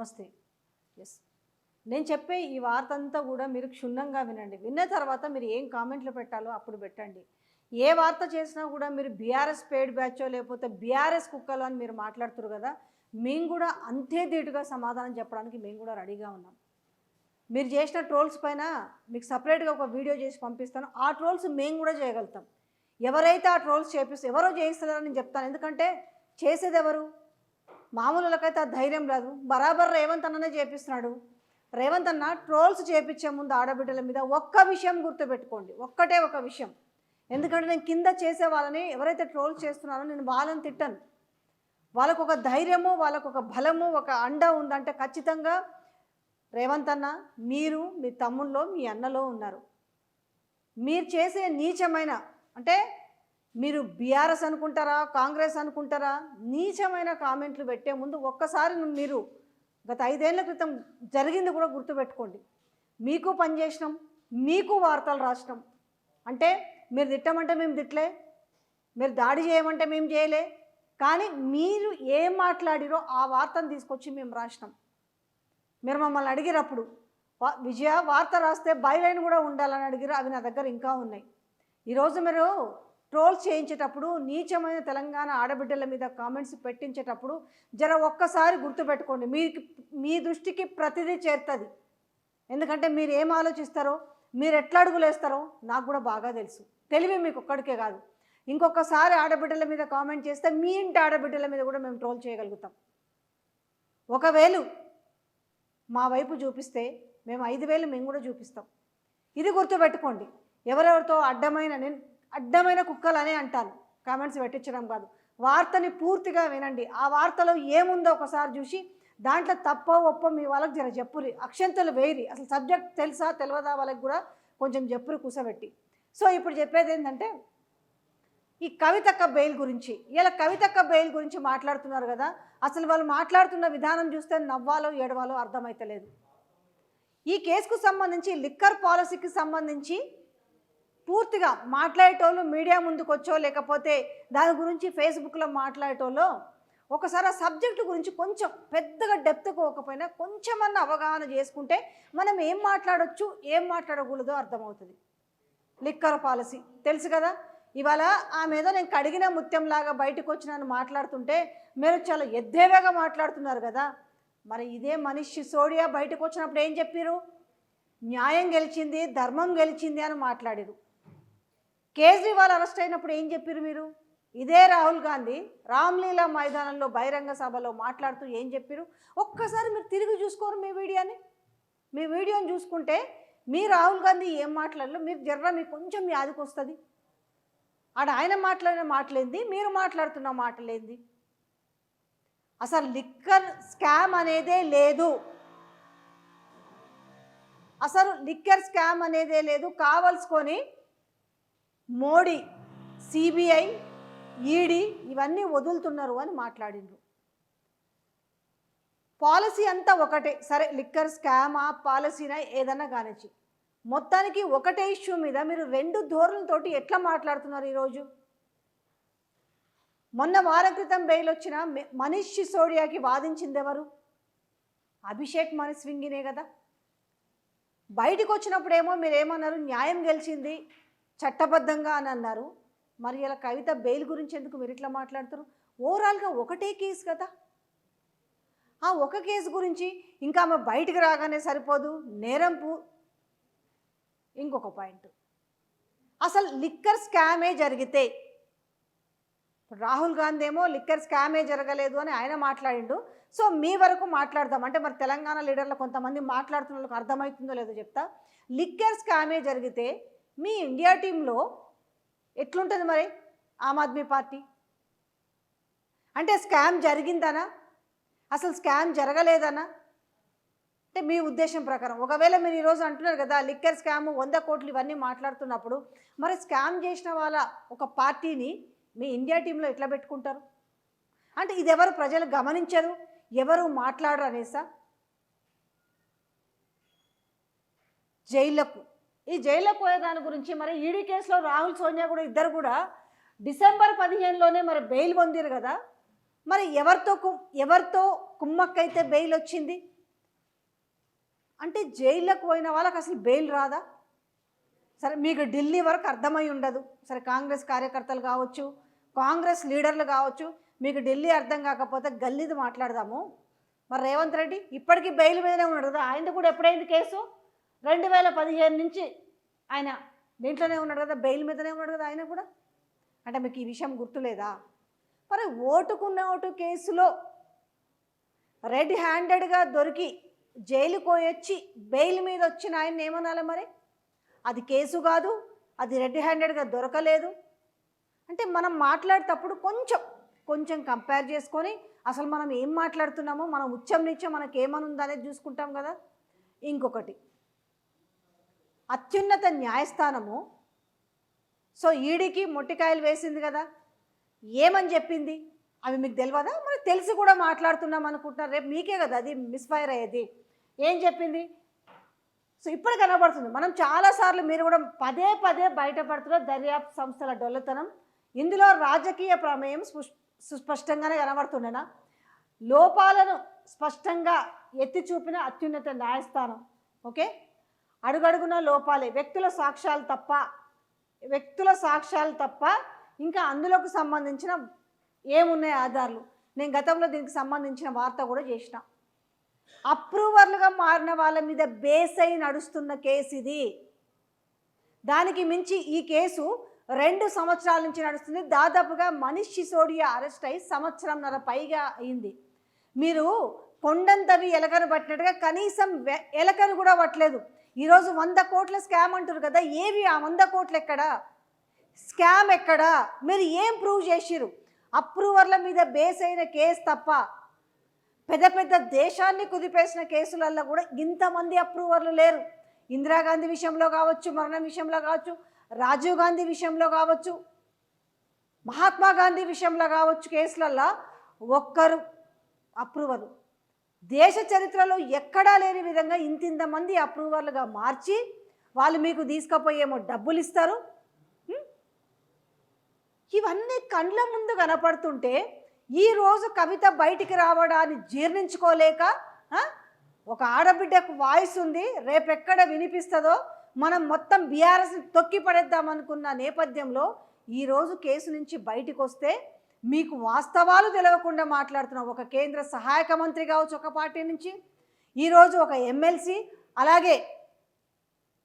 నమస్తే. ఎస్ నేను చెప్పే ఈ వార్త అంతా కూడా మీరు క్షుణ్ణంగా వినండి. విన్న తర్వాత మీరు ఏం కామెంట్లు పెట్టాలో అప్పుడు పెట్టండి. ఏ వార్త చేసినా కూడా మీరు బీఆర్ఎస్ పేడ్ బ్యాచో లేకపోతే బీఆర్ఎస్ కుక్కలో అని మీరు మాట్లాడుతున్నారు కదా మేము కూడా అంతే ధీటుగా సమాధానం చెప్పడానికి మేము కూడా రెడీగా ఉన్నాం. మీరు చేసిన ట్రోల్స్ పైన మీకు సపరేట్గా ఒక వీడియో చేసి పంపిస్తాను. ఆ ట్రోల్స్ మేము కూడా చేయగలుగుతాం. ఎవరైతే ఆ ట్రోల్స్ చేపిస్తే ఎవరో చేయిస్తున్నారని నేను చెప్తాను. ఎందుకంటే చేసేది ఎవరు? మామూలులకైతే ఆ ధైర్యం రాదు. బరాబర్ రేవంత్ అన్ననే చేపిస్తున్నాడు. రేవంత్ అన్న ట్రోల్స్ చేపించే ముందు ఆడబిడ్డల మీద ఒక్క విషయం గుర్తుపెట్టుకోండి. ఒక్కటే ఒక విషయం. ఎందుకంటే నేను కింద చేసే వాళ్ళని ఎవరైతే ట్రోల్ చేస్తున్నారో నేను వాళ్ళని తిట్టాను. వాళ్ళకు ఒక ధైర్యము వాళ్ళకు ఒక బలము ఒక అండ ఉందంటే ఖచ్చితంగా రేవంత్ అన్న మీరు మీ తమ్ముల్లో మీ అన్నలో ఉన్నారు. మీరు చేసే నీచమైన అంటే మీరు బీఆర్ఎస్ అనుకుంటారా కాంగ్రెస్ అనుకుంటారా? నీచమైన కామెంట్లు పెట్టే ముందు ఒక్కసారి మీరు గత ఐదేళ్ళ క్రితం జరిగింది కూడా గుర్తుపెట్టుకోండి. మీకు పనిచేసినాం మీకు వార్తలు రాసినాం. అంటే మీరు తిట్టమంటే మేము తిట్టలే మీరు దాడి చేయమంటే మేము చేయలే కానీ మీరు ఏం మాట్లాడిరో ఆ వార్తను తీసుకొచ్చి మేము రాసినాం. మీరు మమ్మల్ని అడిగినప్పుడు విజయ వార్త రాస్తే బైలైన్ కూడా ఉండాలని అడిగిరు అవి నా దగ్గర ఇంకా ఉన్నాయి. ఈరోజు మీరు ట్రోల్ చేయించేటప్పుడు నీచమైన తెలంగాణ ఆడబిడ్డల మీద కామెంట్స్ పెట్టించేటప్పుడు జర ఒక్కసారి గుర్తుపెట్టుకోండి. మీకు మీ దృష్టికి ప్రతిదీ చేరుతుంది. ఎందుకంటే మీరు ఏం ఆలోచిస్తారో మీరు ఎట్లా అడుగులేస్తారో నాకు కూడా బాగా తెలుసు. తెలివి మీకు ఒక్కడికే కాదు. ఇంకొకసారి ఆడబిడ్డల మీద కామెంట్ చేస్తే మీ ఇంటి ఆడబిడ్డల మీద కూడా మేము ట్రోల్ చేయగలుగుతాం. ఒకవేళ మా వైపు చూపిస్తే మేము ఐదు వేలు మేము కూడా చూపిస్తాం. ఇది గుర్తుపెట్టుకోండి. ఎవరెవరితో అడ్డమైన నేను అడ్డమైన కుక్కలు అనే అంటాను కామెంట్స్ పెట్టించడం కాదు. వార్తని పూర్తిగా వినండి. ఆ వార్తలో ఏముందో ఒకసారి చూసి దాంట్లో తప్ప ఒప్ప మీ వాళ్ళకి జర చెప్పురి అక్షంతలు వేయరి అసలు సబ్జెక్ట్ తెలుసా తెలియదా వాళ్ళకి కూడా కొంచెం చెప్పురు కూసబెట్టి. సో ఇప్పుడు చెప్పేది ఏంటంటే ఈ కవితక్క బెయిల్ గురించి. ఇలా కవితక్క బెయిల్ గురించి మాట్లాడుతున్నారు కదా అసలు వాళ్ళు మాట్లాడుతున్న విధానం చూస్తే నవ్వాలో ఏడవాలో అర్థమైతలేదు. ఈ కేసుకు సంబంధించి లిక్కర్ పాలసీకి సంబంధించి పూర్తిగా మాట్లాడేటోళ్ళు మీడియా ముందుకు వచ్చో లేకపోతే దాని గురించి ఫేస్బుక్లో మాట్లాడేటోళ్ళు ఒకసారి ఆ సబ్జెక్టు గురించి కొంచెం పెద్దగా డెప్త్ పోకపోయినా కొంచెమన్నా అవగాహన చేసుకుంటే మనం ఏం మాట్లాడొచ్చు ఏం మాట్లాడకూడదో అర్థమవుతుంది. Liquor policy. తెలుసు కదా? ఇవాళ ఆమె ఏదో నేను కడిగిన ముత్యంలాగా బయటకు వచ్చినాను మాట్లాడుతుంటే మీరు చాలా ఎద్దేవేగా మాట్లాడుతున్నారు కదా? మరి ఇదే మనిషి సోడియా బయటకు వచ్చినప్పుడు ఏం చెప్పారు న్యాయం గెలిచింది ధర్మం గెలిచింది అని మాట్లాడారు కేజ్రీవాల్ అరెస్ట్ అయినప్పుడు ఏం చెప్పారు మీరు? ఇదే రాహుల్ గాంధీ రామ్లీలా మైదానంలో బహిరంగ సభలో మాట్లాడుతూ ఏం చెప్పారు ఒక్కసారి మీరు తిరిగి చూసుకోరు మీ వీడియోని? మీ వీడియోని చూసుకుంటే మీ రాహుల్ గాంధీ ఏం మాట్లాడలో మీరు జర్ర మీకు కొంచెం యాదికి వస్తుంది. ఆడ ఆయన మాట్లాడిన మాటలేంది మీరు మాట్లాడుతున్న మాటలేంది? అసలు లిక్కర్ స్కామ్ అనేదే లేదు. అసలు లిక్కర్ స్కామ్ అనేదే లేదు. కావలసుకొని మోడీ సిబిఐ ఈడీ ఇవన్నీ వదులుతున్నారు అని మాట్లాడిండ్రు. పాలసీ అంతా ఒకటే. సరే లిక్కర్ స్కామా పాలసీనా ఏదన్నా కానిచ్చి. మొత్తానికి ఒకటే ఇష్యూ మీద మీరు రెండు ధోరణులతోటి ఎట్లా మాట్లాడుతున్నారు ఈరోజు? మొన్న వారం క్రితం బెయిల్ వచ్చిన మనీష్ సిసోడియాకి వాదించింది ఎవరు అభిషేక్ మనీ స్వింగినే కదా. బయటికి వచ్చినప్పుడేమో మీరు ఏమన్నారు న్యాయం గెలిచింది చట్టబద్ధంగా అని అన్నారు. మరి ఇలా కవిత బెయిల్ గురించి ఎందుకు మీరు ఇట్లా మాట్లాడుతారు? ఓవరాల్గా ఒకటే కేసు కదా. ఆ ఒక కేసు గురించి ఇంకా ఆమె బయటికి రాగానే సరిపోదు. నేరంపు ఇంకొక పాయింట్. అసలు లిక్కర్ స్కామే జరిగితే రాహుల్ గాంధీ ఏమో లిక్కర్ స్కామే జరగలేదు అని ఆయన మాట్లాడిండు. సో మీ వరకు మాట్లాడదాం. అంటే మరి తెలంగాణ లీడర్లు కొంతమంది మాట్లాడుతున్న వాళ్ళకి అర్థమవుతుందో లేదో చెప్తా. లిక్కర్ స్కామే జరిగితే మీ ఇండియా టీంలో ఎట్లుంటుంది మరి? ఆమ్ ఆద్మీ పార్టీ? అంటే స్కామ్ జరిగిందనా? అసలు స్కామ్ జరగలేదనా? అంటే మీ ఉద్దేశం ప్రకారం. ఒకవేళ మీరు ఈరోజు అంటున్నారు కదా లిక్కర్ స్కామ్ వంద కోట్లు ఇవన్నీ మాట్లాడుతున్నప్పుడు మరి స్కామ్ చేసిన వాళ్ళ ఒక పార్టీని మీ ఇండియా టీంలో ఎట్లా పెట్టుకుంటారు? అంటే ఇది ఎవరు ప్రజలు గమనించరు? ఎవరు మాట్లాడరు అనేసా? జైళ్ళకు ఈ జైల్లో పోయే దాని గురించి మరి ఈడీ కేసులో రాహుల్ సోనియా కూడా ఇద్దరు కూడా డిసెంబర్ పదిహేనులోనే మరి బెయిల్ పొందిరు కదా. మరి ఎవరితో కు ఎవరితో కుమ్మక్కైతే బెయిల్ వచ్చింది? అంటే జైల్లోకి పోయిన వాళ్ళకి అసలు బెయిల్ రాదా? సరే మీకు ఢిల్లీ వరకు అర్థమై ఉండదు. సరే కాంగ్రెస్ కార్యకర్తలు కావచ్చు కాంగ్రెస్ లీడర్లు కావచ్చు మీకు ఢిల్లీ అర్థం కాకపోతే గల్లీది మాట్లాడదాము. మరి రేవంత్ రెడ్డి ఇప్పటికీ బెయిల్ మీదనే ఉన్నాడు కదా ఆయన కూడా ఎప్పుడైంది కేసు? రెండు వేల పదిహేను నుంచి ఆయన దీంట్లోనే ఉన్నాడు కదా బెయిల్ మీదనే ఉన్నాడు కదా ఆయన కూడా? అంటే మీకు ఈ విషయం గుర్తులేదా? మరి ఓటుకున్న ఓటు కేసులో రెడ్ హ్యాండెడ్గా దొరికి జైలుకు పోయొచ్చి బెయిల్ మీద వచ్చిన ఆయన ఏమనాలి మరి? అది కేసు కాదు అది రెడ్ హ్యాండెడ్గా దొరకలేదు. అంటే మనం మాట్లాడేటప్పుడు కొంచెం కొంచెం కంపేర్ చేసుకొని అసలు మనం ఏం మాట్లాడుతున్నామో మనం ఉచ్చం నిత్యం మనకు ఏమనుంది అనేది చూసుకుంటాం కదా. ఇంకొకటి అత్యున్నత న్యాయస్థానము. సో ఈడీకి మొట్టికాయలు వేసింది కదా. ఏమని చెప్పింది? అవి మీకు తెలియదా మరి తెలిసి కూడా మాట్లాడుతున్నాం అనుకుంటున్నారు రేపు మీకే కదా అది మిస్ఫైర్ అయ్యేది. ఏం చెప్పింది? సో ఇప్పుడు కనబడుతుంది. మనం చాలాసార్లు మీరు కూడా పదే పదే బయటపడుతున్న దర్యాప్తు సంస్థల డొల్లతనం. ఇందులో రాజకీయ ప్రమేయం సుస్పష్టంగానే కనబడుతుండేనా? లోపాలను స్పష్టంగా ఎత్తి చూపిన అత్యున్నత న్యాయస్థానం. ఓకే? అడుగడుగున లోపాలే. వ్యక్తుల సాక్ష్యాలు తప్ప వ్యక్తుల సాక్ష్యాలు తప్ప ఇంకా అందులోకి సంబంధించిన ఏమున్నాయి ఆధారాలు? నేను గతంలో దీనికి సంబంధించిన వార్త కూడా చేసిన. అప్రూవర్లుగా మారిన వాళ్ళ మీద బేస్ అయి నడుస్తున్న కేసు ఇది. దానికి మించి ఈ కేసు రెండు సంవత్సరాల నుంచి నడుస్తుంది. దాదాపుగా మనీష్ సిసోడియా అరెస్ట్ అయి సంవత్సరంన్నర పైగా అయింది. మీరు కొండంతవి ఎలకను పట్టినట్టుగా కనీసం వె- ఎలకను కూడా పట్టలేదు. ఈరోజు వంద కోట్ల స్కామ్ అంటారు కదా ఏవి ఆ వంద కోట్లు ఎక్కడా స్కామ్ ఎక్కడా? మీరు ఏం ప్రూవ్ చేసిరు అప్రూవర్ల మీద బేస్ అయిన కేసు తప్ప పెద్ద పెద్ద దేశాన్ని కుదిపేసిన కేసులల్లో కూడా ఇంతమంది అప్రూవర్లు లేరు. ఇందిరాగాంధీ విషయంలో కావచ్చు మరణం విషయంలో కావచ్చు రాజీవ్ గాంధీ విషయంలో కావచ్చు మహాత్మా గాంధీ విషయంలో కావచ్చు కేసులల్లో ఒక్కరు అప్రూవరు. దేశ చరిత్రలో ఎక్కడా లేని విధంగా ఇంతింత మంది అప్రూవర్లుగా మార్చి వాళ్ళు మీకు తీసుకపోయేమో డబ్బులు ఇస్తారు. ఇవన్నీ కండ్ల ముందు కనపడుతుంటే ఈరోజు కవిత బయటికి రావడాన్ని జీర్ణించుకోలేక ఒక ఆడబిడ్డకు వాయిస్ ఉంది రేపెక్కడ వినిపిస్తుందో మనం మొత్తం బీఆర్ఎస్ తొక్కి పడేద్దామనుకున్న నేపథ్యంలో ఈరోజు కేసు నుంచి బయటకు వస్తే మీకు వాస్తవాలు తెలవకుండా మాట్లాడుతున్న ఒక కేంద్ర సహాయక మంత్రి కావచ్చు ఒక పార్టీ నుంచి ఈరోజు ఒక ఎమ్మెల్సీ అలాగే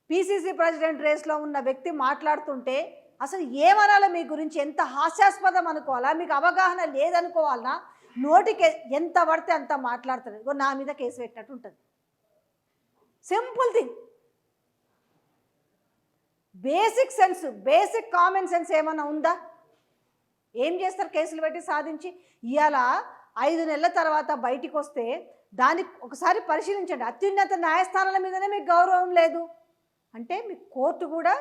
పీసీసీ ప్రెసిడెంట్ రేస్లో ఉన్న వ్యక్తి మాట్లాడుతుంటే అసలు ఏమనాలో మీ గురించి ఎంత హాస్యాస్పదం అనుకోవాలా? మీకు అవగాహన లేదనుకోవాలన్నా నోటికి ఎంత పడితే అంత మాట్లాడుతుంది ఇగో నా మీద కేసు పెట్టినట్టు ఉంటుంది. Simple thing. Basic sense basic common sense ఏమైనా ఉందా? ఏం చేస్తారు కేసులు పెట్టి సాధించి? ఇవాళ ఐదు నెలల తర్వాత బయటికి వస్తే దాన్ని ఒకసారి పరిశీలించండి. అత్యున్నత న్యాయస్థానాల మీదనే మీకు గౌరవం లేదు. అంటే మీ కోర్టు కూడా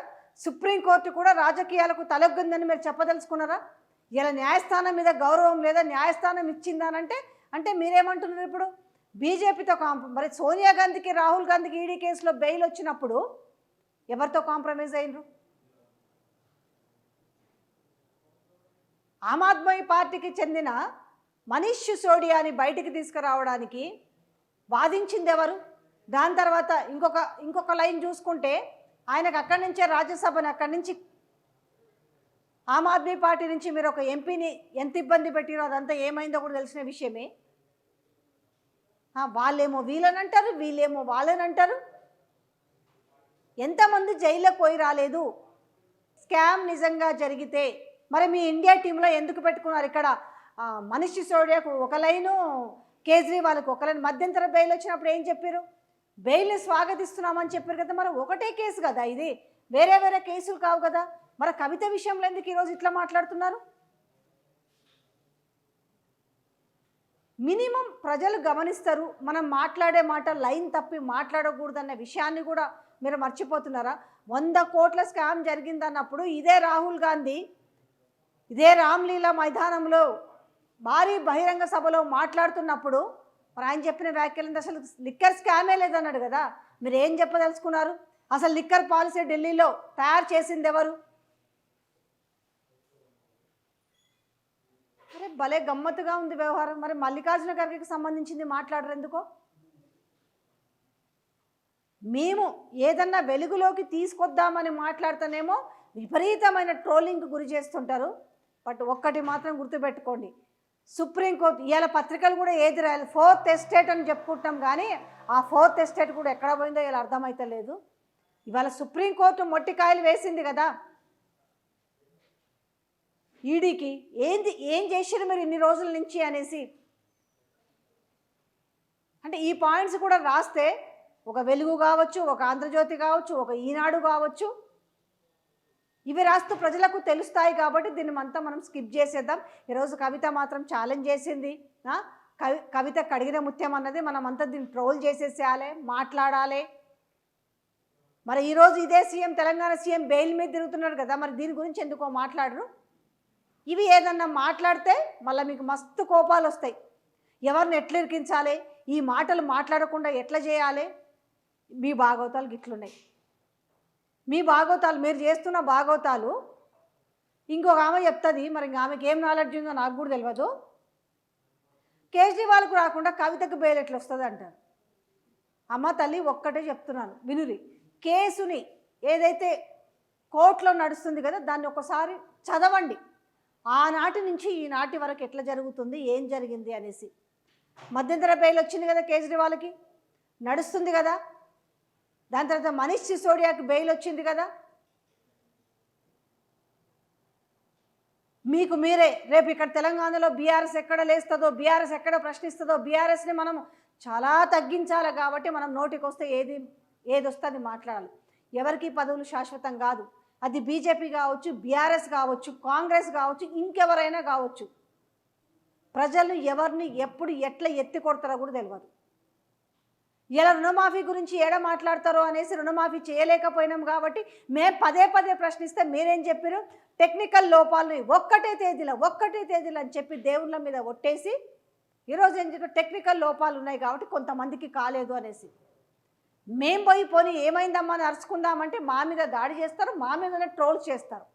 సుప్రీంకోర్టు కూడా రాజకీయాలకు తలొగ్గిందని మీరు చెప్పదలుచుకున్నారా? ఇలా న్యాయస్థానం మీద గౌరవం లేదా న్యాయస్థానం ఇచ్చిందానంటే అంటే మీరేమంటున్నారు ఇప్పుడు? బీజేపీతో కాంప్ర మరి సోనియా గాంధీకి రాహుల్ గాంధీకి ఈడీ కేసులో బెయిల్ వచ్చినప్పుడు ఎవరితో కాంప్రమైజ్ అయినరు? ఆమ్ ఆద్మీ పార్టీకి చెందిన మనీష్ సోడియాని బయటికి తీసుకురావడానికి వాదించింది ఎవరు దాని తర్వాత ఇంకొక ఇంకొక లైన్ చూసుకుంటే ఆయనకు అక్కడి నుంచే రాజ్యసభని అక్కడి నుంచి ఆమ్ ఆద్మీ పార్టీ నుంచి మీరు ఒక ఎంపీని ఎంత ఇబ్బంది పెట్టిరో అదంతా ఏమైందో కూడా తెలిసిన విషయమే. వాళ్ళేమో వీళ్ళనంటారు వీళ్ళేమో వాళ్ళనంటారు. ఎంతమంది జైల్లో పోయి రాలేదు? స్కామ్ నిజంగా జరిగితే మరి మీ ఇండియా టీంలో ఎందుకు పెట్టుకున్నారు? ఇక్కడ మనిషి సోడియాకు ఒక లైను కేజ్రీవాల్కి ఒక లైన్ మధ్యంతర బెయిల్ వచ్చినప్పుడు ఏం చెప్పారు బెయిల్ని స్వాగతిస్తున్నామని చెప్పారు కదా మరి ఒకటే కేసు కదా ఇది. వేరే వేరే కేసులు కావు కదా. మరి కవిత విషయంలో ఎందుకు ఈరోజు ఇట్లా మాట్లాడుతున్నారు? మినిమం ప్రజలు గమనిస్తారు మనం మాట్లాడే మాట లైన్ తప్పి మాట్లాడకూడదన్న విషయాన్ని కూడా మీరు మర్చిపోతున్నారా? వంద కోట్ల స్కామ్ జరిగిందన్నప్పుడు ఇదే రాహుల్ గాంధీ ఇదే రామ్లీలా మైదానంలో భారీ బహిరంగ సభలో మాట్లాడుతున్నప్పుడు మరి ఆయన చెప్పిన వ్యాఖ్యలు అసలు లిక్కర్ స్కామే లేదన్నాడు కదా. మీరు ఏం చెప్పదలుచుకున్నారు? అసలు లిక్కర్ పాలసీ ఢిల్లీలో తయారు చేసింది ఎవరు? అరే భలే గమ్మత్తుగా ఉంది వ్యవహారం. మరి మల్లికార్జున ఖర్గేకి సంబంధించింది మాట్లాడరు ఎందుకో? మేము ఏదన్నా వెలుగులోకి తీసుకొద్దామని మాట్లాడితేనేమో విపరీతమైన ట్రోలింగ్కి గురి చేస్తుంటారు. బట్ ఒక్కటి మాత్రం గుర్తుపెట్టుకోండి. సుప్రీంకోర్టు ఇవాళ పత్రికలు కూడా ఏది రాయాలి? ఫోర్త్ ఎస్టేట్ అని చెప్పుకుంటాం కానీ ఆ ఫోర్త్ ఎస్టేట్ కూడా ఎక్కడ పోయిందో ఇలా అర్థమైతే లేదు. ఇవాళ సుప్రీంకోర్టు మొట్టికాయలు వేసింది కదా. ఈడీకి ఏంది ఏం చేశారు మీరు ఇన్ని రోజుల నుంచి అనేసి? అంటే ఈ పాయింట్స్ కూడా రాస్తే ఒక వెలుగు కావచ్చు ఒక ఆంధ్రజ్యోతి కావచ్చు ఒక ఈనాడు కావచ్చు ఇవి రాస్తూ ప్రజలకు తెలుస్తాయి కాబట్టి దీన్ని అంతా మనం స్కిప్ చేసేద్దాం. ఈరోజు కవిత మాత్రం ఛాలెంజ్ చేసింది. కవి కవిత కడిగిన ముత్యం అన్నది మనం అంతా దీన్ని ట్రోల్ చేసేసేయాలి మాట్లాడాలి. మరి ఈరోజు ఇదే సీఎం తెలంగాణ సీఎం బెయిల్ మీద తిరుగుతున్నాడు కదా మరి దీని గురించి ఎందుకో మాట్లాడరు? ఇవి ఏదన్నా మాట్లాడితే మళ్ళీ మీకు మస్తు కోపాలు వస్తాయి. ఎవరిని ఎట్లా ఇరికించాలి ఈ మాటలు మాట్లాడకుండా ఎట్లా చేయాలి? మీ భాగవతాలు గిట్లున్నాయి. మీ భాగవతాలు మీరు చేస్తున్న భాగవతాలు. ఇంకొక ఆమె చెప్తుంది మరి ఇంక ఆమెకి ఏం నాలెడ్జ్ ఉందో నాకు కూడా తెలియదు కేజ్రీవాల్కు రాకుండా కవితకు బెయిల్ ఎట్లా వస్తుంది అంటారు. అమ్మ తల్లి ఒక్కటే చెప్తున్నాను వినురి. కేసుని ఏదైతే కోర్టులో నడుస్తుంది కదా దాన్ని ఒకసారి చదవండి. ఆనాటి నుంచి ఈనాటి వరకు ఎట్లా జరుగుతుంది ఏం జరిగింది అనేసి. మధ్యంతర బెయిల్ వచ్చింది కదా కేజ్రీవాల్కి. నడుస్తుంది కదా దాని తర్వాత మనీష్ సిసోడియాకి బెయిల్ వచ్చింది కదా? మీకు మీరే రేపు ఇక్కడ తెలంగాణలో బీఆర్ఎస్ ఎక్కడ లేస్తుందో బీఆర్ఎస్ ఎక్కడ ప్రశ్నిస్తుందో బీఆర్ఎస్ని మనం చాలా తగ్గించాలి కాబట్టి మనం నోటికి వస్తే ఏది ఏది వస్తే అది మాట్లాడాలి. ఎవరికి పదవులు శాశ్వతం కాదు. అది బీజేపీ కావచ్చు బీఆర్ఎస్ కావచ్చు కాంగ్రెస్ కావచ్చు ఇంకెవరైనా కావచ్చు. ప్రజలు ఎవరిని ఎప్పుడు ఎట్లా ఎత్తి కొడతారో కూడా తెలియదు ఇలా రుణమాఫీ గురించి ఏడ మాట్లాడతారో అనేసి రుణమాఫీ చేయలేకపోయినాం కాబట్టి మేము పదే పదే ప్రశ్నిస్తే మీరేం చెప్పారు టెక్నికల్ లోపాలని ఒక్కటే తేదీలో ఒక్కటే తేదీలో అని చెప్పి దేవుళ్ళ మీద ఒట్టేసి ఈరోజు ఏం చెప్పారు టెక్నికల్ లోపాలు ఉన్నాయి కాబట్టి కొంతమందికి కాలేదు అనేసి. మేం పోయి పోనీ ఏమైందమ్మా అని అరుచుకుందామంటే మా మీద దాడి చేస్తారు మా మీదనే ట్రోల్ చేస్తారు.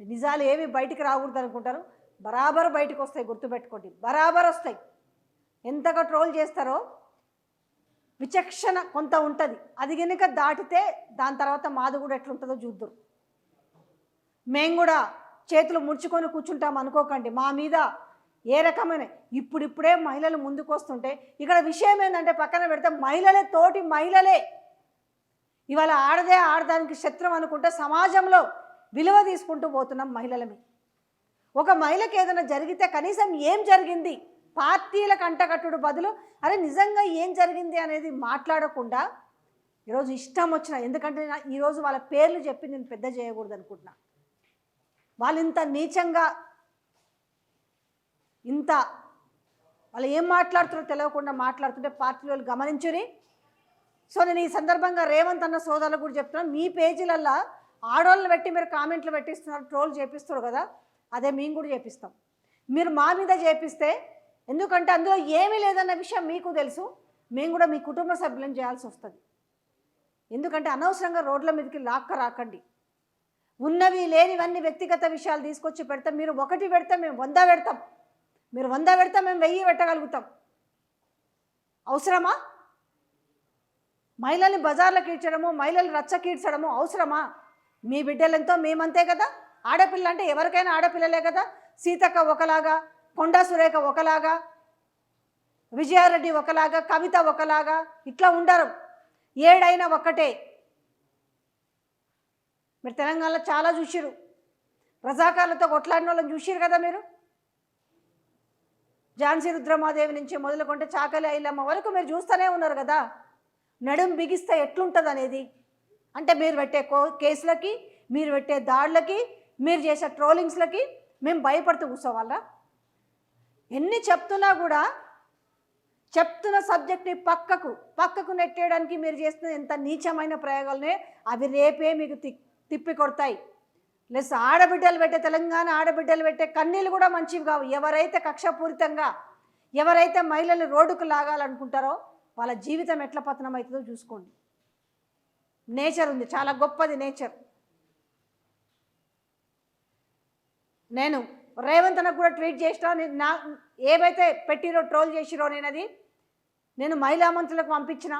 నిజాలు ఏవి బయటికి రాకూడదు అనుకుంటారు బరాబర్ బయటకు వస్తాయి గుర్తుపెట్టుకోండి. బరాబర్ వస్తాయి. ఎంతగా ట్రోల్ చేస్తారో విచక్షణ కొంత ఉంటుంది. అది కనుక దాటితే దాని తర్వాత మాది కూడా ఎట్లుంటుందో చూద్దరు మేము కూడా చేతులు ముడుచుకొని కూర్చుంటాం అనుకోకండి. మా మీద ఏ రకమైన ఇప్పుడిప్పుడే మహిళలు ముందుకు వస్తుంటే ఇక్కడ విషయం ఏంటంటే పక్కన పెడితే మహిళలే తోటి మహిళలే. ఇవాళ ఆడదే ఆడదానికి శత్రువు అనుకుంటే సమాజంలో విలువ తీసుకుంటూ పోతున్నాం మహిళలమే. ఒక మహిళకి ఏదైనా జరిగితే కనీసం ఏం జరిగింది? పార్టీలకు అంటకట్టుడు బదులు అరే నిజంగా ఏం జరిగింది అనేది మాట్లాడకుండా ఈరోజు ఇష్టం వచ్చిన ఎందుకంటే నేను ఈరోజు వాళ్ళ పేర్లు చెప్పి నేను పెద్ద చేయకూడదు అనుకుంటున్నా. వాళ్ళు ఇంత నీచంగా ఇంత వాళ్ళు ఏం మాట్లాడుతారో తెలియకుండా మాట్లాడుతుంటే పార్టీ వాళ్ళు గమనించుని సో నేను ఈ సందర్భంగా రేవంత్ అన్న సోదరులకు కూడా చెప్తున్నాను మీ పేజీలల్లో ఆడవాళ్ళని పెట్టి మీరు కామెంట్లు పెట్టిస్తున్నారు ట్రోల్ చేపిస్తారు కదా అదే మేము కూడా చేపిస్తాం. మీరు మా మీద చేపిస్తే ఎందుకంటే అందులో ఏమీ లేదన్న విషయం మీకు తెలుసు. మేము కూడా మీ కుటుంబ సభ్యులను చేయాల్సి వస్తుంది. ఎందుకంటే అనవసరంగా రోడ్ల మీదకి లాక్క రాకండి. ఉన్నవి లేనివన్నీ వ్యక్తిగత విషయాలు తీసుకొచ్చి పెడతాం. మీరు ఒకటి పెడితే మేము వంద పెడతాం. మీరు వంద పెడితే మేము వెయ్యి పెట్టగలుగుతాం. అవసరమా? మహిళల్ని బజార్లకు ఈడ్చడము మహిళలు రచ్చకీడ్చడము అవసరమా? మీ బిడ్డలెంతో మేమంతే కదా? ఆడపిల్ల అంటే ఎవరికైనా ఆడపిల్లలే కదా? సీతక్క ఒకలాగా కొండా సురేఖ ఒకలాగా విజయారెడ్డి ఒకలాగా కవిత ఒకలాగా ఇట్లా ఉండరు. ఏడైనా ఒక్కటే. మీరు తెలంగాణలో చాలా చూసిరు రజాకార్లతో కొట్లాడిన వాళ్ళని చూసిరు కదా మీరు? ఝాన్సీ రుద్రమాదేవి నుంచి మొదలుకుంటే చాకలి ఐలమ్మ వరకు మీరు చూస్తూనే ఉన్నారు కదా? నడుం బిగిస్తే ఎట్లుంటుంది అనేది అంటే మీరు పెట్టే కో కేసులకి మీరు పెట్టే దాడులకి మీరు చేసే ట్రోలింగ్స్లకి మేము భయపడుతూ కూర్చోవాలా ఎన్ని చెప్తున్నా కూడా చెప్తున్న సబ్జెక్ట్ని పక్కకు పక్కకు నెట్టేయడానికి మీరు చేస్తున్న ఎంత నీచమైన ప్రయోగాలనే అవి రేపే మీకు తి తిప్పి కొడతాయి. ప్లస్ ఆడబిడ్డలు పెట్టే తెలంగాణ ఆడబిడ్డలు పెట్టే కన్నీళ్ళు కూడా మంచివి కావు. ఎవరైతే కక్షపూరితంగా ఎవరైతే మహిళలు రోడ్డుకు లాగాలనుకుంటారో వాళ్ళ జీవితం ఎట్లా పతనం అవుతుందో చూసుకోండి. నేచర్ ఉంది. చాలా గొప్పది నేచర్. నేను రేవంత్ అన్నకు కూడా ట్వీట్ చేసినా నేను నా ఏవైతే పెట్టిరో ట్రోల్ చేసిరో నేను అది నేను మహిళా మంత్రులకు పంపించిన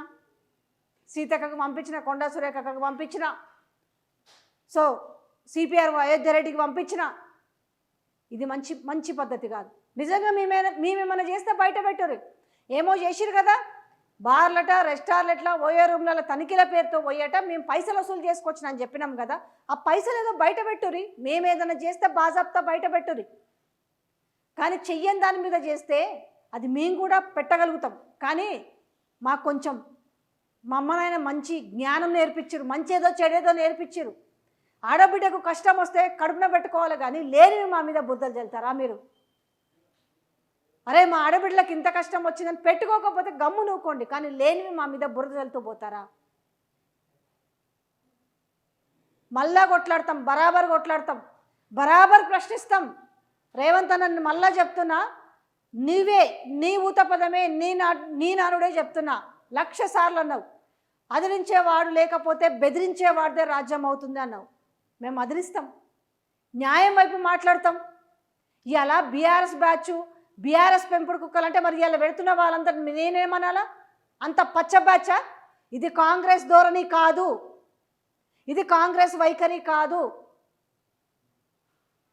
సీతక్కకు పంపించిన కొండా సురేఖకు పంపించిన సో సిపిఆర్ అయోధ్య రెడ్డికి పంపించిన ఇది మంచి మంచి పద్ధతి కాదు. నిజంగా మేమే మేమేమైనా చేస్తే బయట పెట్టరు. ఏమో చేసిరు కదా బార్లట రెస్టారెంట్ల ఓయో రూమ్లలో తనిఖీల పేరుతో పోయేట మేము పైసలు వసూలు చేసుకొచ్చిన అని చెప్పినాం కదా. ఆ పైసలు ఏదో బయట పెట్టురి మేము ఏదైనా చేస్తే బాజాబ్తా బయట పెట్టురి కానీ చెయ్యని దాని మీద చేస్తే అది మేము కూడా పెట్టగలుగుతాం. కానీ మాకు కొంచెం మా అమ్మనాయన మంచి జ్ఞానం నేర్పించరు మంచి ఏదో చెడేదో నేర్పించరు ఆడబిడ్డకు కష్టం వస్తే కడుపున పెట్టుకోవాలి కానీ లేనివి మా మీద బుద్ధలు చల్లుతారా మీరు? అరే మా ఆడబిడ్డలకు ఇంత కష్టం వచ్చిందని పెట్టుకోకపోతే గమ్ము నూకోండి కానీ లేనివి మా మీద బురద చల్లుతూ పోతారా? మళ్ళా కొట్లాడతాం బరాబర్ కొట్లాడతాం బరాబర్ ప్రశ్నిస్తాం. రేవంత్ నన్ను మళ్ళా చెప్తున్నా నీవే నీ ఊతపదమే నీ నా నీ నానుడే చెప్తున్నా లక్ష సార్లు అన్నావు. అదిరించేవాడు లేకపోతే బెదిరించేవాడిదే రాజ్యం అవుతుంది అన్నావు. మేము అదిరిస్తాం. న్యాయం వైపు మాట్లాడతాం. ఇలా బీఆర్ఎస్ బ్యాచ్ బీఆర్ఎస్ పెంపుడు కుక్కలు అంటే మరి ఇలా పెడుతున్న వాళ్ళందరిని నేనేమనాలా? అంత పచ్చబాచ ఇది కాంగ్రెస్ ధోరణి కాదు. ఇది కాంగ్రెస్ వైఖరి కాదు.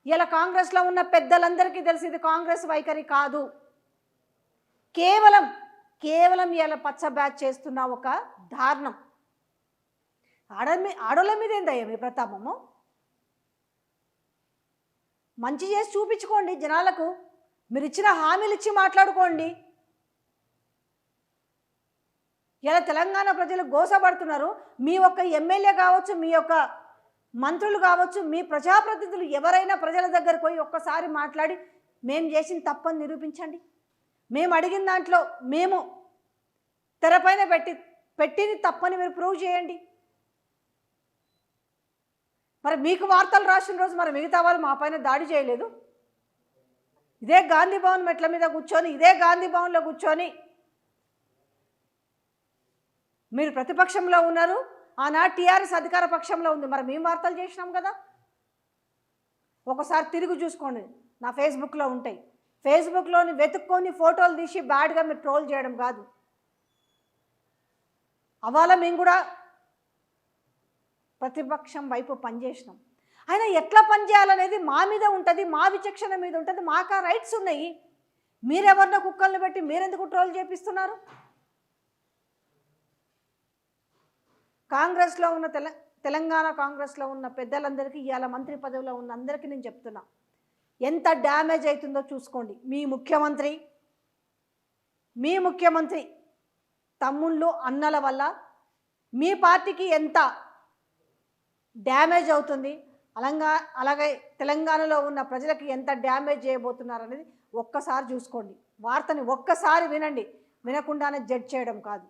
ఇలా కాంగ్రెస్లో ఉన్న పెద్దలందరికీ తెలిసి ఇది కాంగ్రెస్ వైఖరి కాదు. కేవలం కేవలం ఇలా పచ్చబ్యాచ్ చేస్తున్న ఒక దారుణం. ఆడ ఆడోళ్ళ మీద ఏందయ్యా మీ ప్రతాపము? మంచి చేసి చూపించుకోండి జనాలకు. మీరు ఇచ్చిన హామీలు ఇచ్చి మాట్లాడుకోండి. ఇలా తెలంగాణ ప్రజలు గోసపడుతున్నారు? మీ యొక్క ఎమ్మెల్యే కావచ్చు మీ యొక్క మంత్రులు కావచ్చు మీ ప్రజాప్రతినిధులు ఎవరైనా ప్రజల దగ్గరకు పోయి ఒక్కసారి మాట్లాడి మేము చేసిన తప్పని నిరూపించండి. మేము అడిగిన దాంట్లో మేము తెరపైన పెట్టి పెట్టింది తప్పని మీరు ప్రూవ్ చేయండి. మరి మీకు వార్తలు రాసిన రోజు మరి మిగతా వాళ్ళు మా పైన దాడి చేయలేదు? ఇదే గాంధీ భవన్ మెట్ల మీద కూర్చొని ఇదే గాంధీ భవన్లో కూర్చొని మీరు ప్రతిపక్షంలో ఉన్నారు. ఆనాడు టీఆర్ఎస్ అధికార పక్షంలో ఉంది. మరి మేము వార్తలు చేసినాం కదా. ఒకసారి తిరిగి చూసుకోండి. నా ఫేస్బుక్లో ఉంటాయి. ఫేస్బుక్లోని వెతుక్కొని ఫోటోలు తీసి బ్యాడ్గా మీరు ట్రోల్ చేయడం కాదు. అవాల మేము కూడా ప్రతిపక్షం వైపు పనిచేసినాం. ఆయన ఎట్లా పనిచేయాలనేది మా మీద ఉంటుంది మా విచక్షణ మీద ఉంటుంది మాకు ఆ రైట్స్ ఉన్నాయి. మీరెవరినో కుక్కల్ని పెట్టి మీరెందుకు ట్రోల్ చేపిస్తున్నారు? కాంగ్రెస్లో ఉన్న తెల తెలంగాణ కాంగ్రెస్లో ఉన్న పెద్దలందరికీ ఇవాళ మంత్రి పదవిలో ఉన్న అందరికీ నేను చెప్తున్నా. ఎంత డ్యామేజ్ అవుతుందో చూసుకోండి. మీ ముఖ్యమంత్రి మీ ముఖ్యమంత్రి తమ్ముళ్ళు అన్నల వల్ల మీ పార్టీకి ఎంత డ్యామేజ్ అవుతుంది? అలంగా అలాగే తెలంగాణలో ఉన్న ప్రజలకి ఎంత డ్యామేజ్ చేయబోతున్నారు అనేది ఒక్కసారి చూసుకోండి. వార్తని ఒక్కసారి వినండి. వినకుండానే జడ్జ్ చేయడం కాదు.